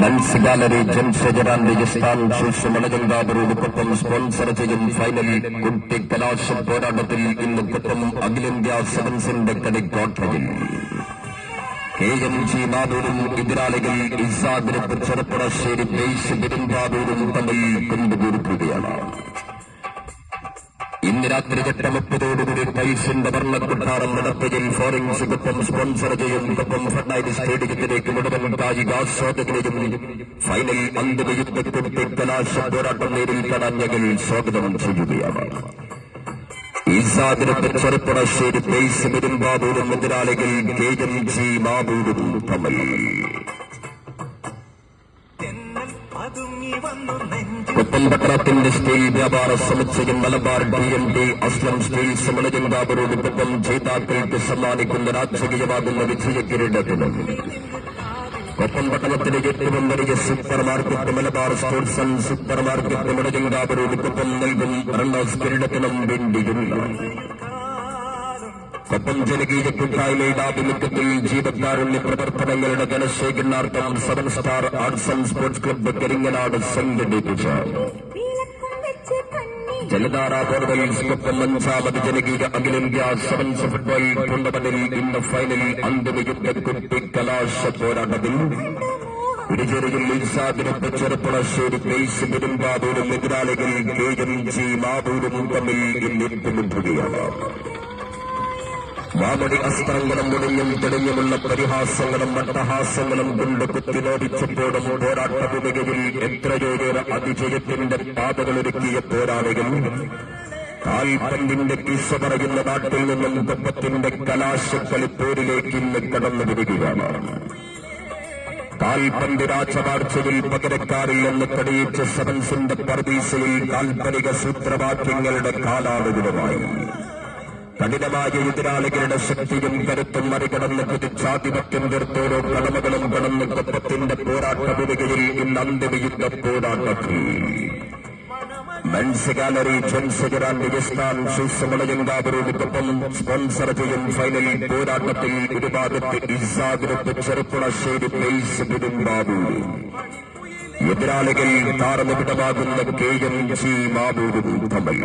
മൻസ് gallery ജംഷജറാൻ രജിസ്ഥാൻ ശിശുമണജങ്കാബറോടൊപ്പം sponsor ചെയ്യും ഫൈനലിൽ കുട്ടി കലാശ പോരാട്ടത്തിൽ ഇന്ന് കൊപ്പം അഖിലേന്ത്യാ സെവൻസിന്റെ കളി ക്വാർട്ടറിൽ. കെ എം ജി നാദൂരും എതിരാളികൾ ഇസാദിനപ്പ് ചെറുപ്പുറശ്ശേരി ബേസ് ബിരുംബാദൂരും തമ്മിൽ കൊണ്ടുകൂടുകയാണ് ഇന്ന് രാത്രി എട്ട് മുപ്പതോടുകൂടി പൈസിന്റെ വർണക്കൊട്ടാരം നടത്തുകയും ഫോറിൻസിക്കൊപ്പം സ്പോൺസർ ചെയ്യും ഇതൊപ്പം ഫെഡൈൽ സ്റ്റേഡിയത്തിലേക്ക് മുഴുവൻ കായികാസ്വാദകരെയും ഫൈനൽ അന്തിമയുദ്ധത്തിൽ കലാശ പോരാട്ടം നേരിൽ കടഞ്ഞകൾ സ്വാഗതം ചെയ്യുകയാണ്. ഈസാദിനൊക്കെ ചെറുപ്പുറശ്ശേരി പേസ് പെരുമ്പാവൂരും എതിരാളികൾ കെ എം ജി മാബൂരും തമ്മിൽ. പട്ടണത്തിന്റെ സ്റ്റീൽ വ്യാപാര സമുച്ചയം Malabar D M D Aslam steel സമരജങ്കാബറോടൊപ്പം ജേതാക്കൾക്ക് സമ്മാനിക്കുന്ന രാജകീയമാകുന്ന വിജയ കിരീടത്തിന്. ഒപ്പം പട്ടണത്തിലെ ഏറ്റവും വലിയ super market Malabar sports and super market മുടജങ്കാബറോടൊപ്പം നൽകും റണ്ണേഴ്സ് കിരീടത്തിനും വേണ്ടിയുള്ള ഒപ്പം ജനകീയ കൂട്ടായ്മയുടെ ആഭിമുഖ്യത്തിൽ ജീവകാരുണ്യ പ്രവർത്തനങ്ങളുടെ ധനശേഖരണാർത്ഥം seven star arts and sports club Karinganad സംഘടിപ്പിച്ചു ജലധാര ബോർവെൽസിനൊപ്പം അഞ്ചാമത് ജനകീയ അഖിലേന്ത്യാ സെവൻസ് ഫുട്ബോൾ ടൂർണമെന്റിൽ ഇന്ന് ഫൈനലിൽ അന്തിമയുദ്ധ കുട്ടി കലാശ പോരാട്ടത്തിൽ ഇടുചേരിയിൽ ഇൻസാദിനൊപ്പം ചെറുപ്പുളശ്ശേരി പേസ് പെരുമ്പാവൂരും എതിരാളികൾ കെ എം ജി മാവൂരും തമ്മിൽ ഇന്ന് ഏറ്റുമുട്ടുകയാണ്. മാമടി അസ്ത്രങ്ങളും മുടിഞ്ഞും തെളിഞ്ഞുമുള്ള പരിഹാസങ്ങളും മട്ടഹാസങ്ങളും കൊണ്ട് കുത്തിനോടിച്ചപ്പോഴും പോരാട്ട എത്രയോ പേർ അതിജയത്തിന്റെ പാതകളൊരുക്കിയ പോരാളികൾ. കാൽപന്തിന്റെ കിസ പറയുന്ന നാട്ടിൽ നിന്നും കൊപ്പത്തിന്റെ കലാശക്കളിപ്പോരിലേക്ക് ഇന്ന് കടന്നു വരികയാണ്. കാൽപന്ത് രാജവാഴ്ചയിൽ പകരക്കാരിൽ നിന്ന് കടിയിച്ച സെവൻസിന്റെ പർദീസയിൽ കാൽപ്പനിക സൂത്രവാക്യങ്ങളുടെ കാലാളുകളുമായി കഠിനമായ എതിരാളികളുടെ ശക്തിയും കരുത്തും മറികടന്ന് കുതിച്ചാധിപത്യം തീർത്തോരോ കടമകളും കടന്ന് കൊപ്പത്തിന്റെ പോരാട്ട ഭൂമികയിൽ ഇന്ന് അന്തിമയുദ്ധ പോരാട്ടത്തിൽ. മെൻസ് ഗാലറി ജൻസജറാൻ രജിസ്ഥാൻ ശിശുമളയങ്കാവരോടൊപ്പം സ്പോൺസർ ചെയ്യും ഫൈനലിൽ പോരാട്ടത്തിൽ ഒരു ഭാഗത്ത് ഇസാഗ്രത്ത് ചെറുപ്പുളശ്ശേരി പ്ലേസ് പെരുമ്പാവൂർ എതിരാളികൾ താരനിപിടമാകുന്ന കെ എം ജി മാബൂരും തമ്മിൽ.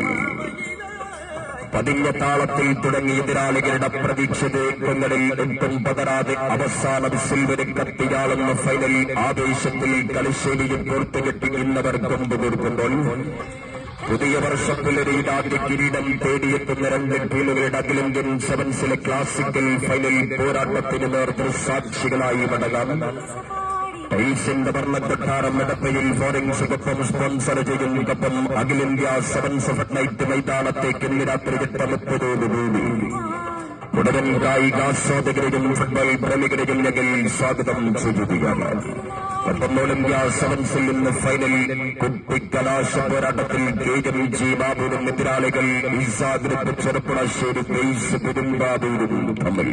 പതിഞ്ഞ താളത്തിൽ തുടങ്ങി എതിരാളികളുടെ പ്രതീക്ഷിതങ്ങളിൽ എത്തും പതരാതെ അവസാന വിസിൽ വരെ കത്തിയാളുന്ന ഫൈനലിൽ ആവേശത്തിൽ കളിശ്ശേരിയിൽ പൂർത്തുകെട്ടിക്കുന്നവർ കൊണ്ടുകൊടുക്കുമ്പോൾ പുതിയ വർഷത്തിലൊരു ഇടാതെ കിരീടം തേടിയെത്തുന്ന രണ്ട് ടീമുകളുടെ അഖിലേന്ത്യൻ സെവൻസിലെ ക്ലാസിക്കൽ ഫൈനൽ പോരാട്ടത്തിന് നേതൃസാക്ഷികളായി മടങ്ങാം. ടൈൽസിന്റെ വർണക്കൊട്ടാരം എടപ്പയിൽ ഫോറിൻസിക്കൊപ്പം സ്പോൺസർ ചെയ്യുന്നതൊപ്പം അഖിലേന്ത്യാ സെവൻസ് ഓഫ് നൈറ്റ് മൈതാനത്തേക്ക് ഇന്ന് രാത്രി എട്ട് മുപ്പതോടുകൂടി മുഴുവൻ കായികാസ്വാദകരെയും ഫുട്ബോൾ പ്രേമികരെയും ഞങ്ങൾ സ്വാഗതം ചെയ്യുകയാണ്. ഒപ്പം ഒളിമ്പ്യ സെവൻസിൽ ഇന്ന് ഫൈനലിൽ കുട്ടിക്കലാശ പോരാട്ടത്തിൽ കെ എം ജി ബാബുരും എതിരാളികൾ ഇസാ ഗ്രൂപ്പ് ചെറുപ്പുളശ്ശേരി ബേസ് പെരുമ്പാവൂരും തമ്മിൽ.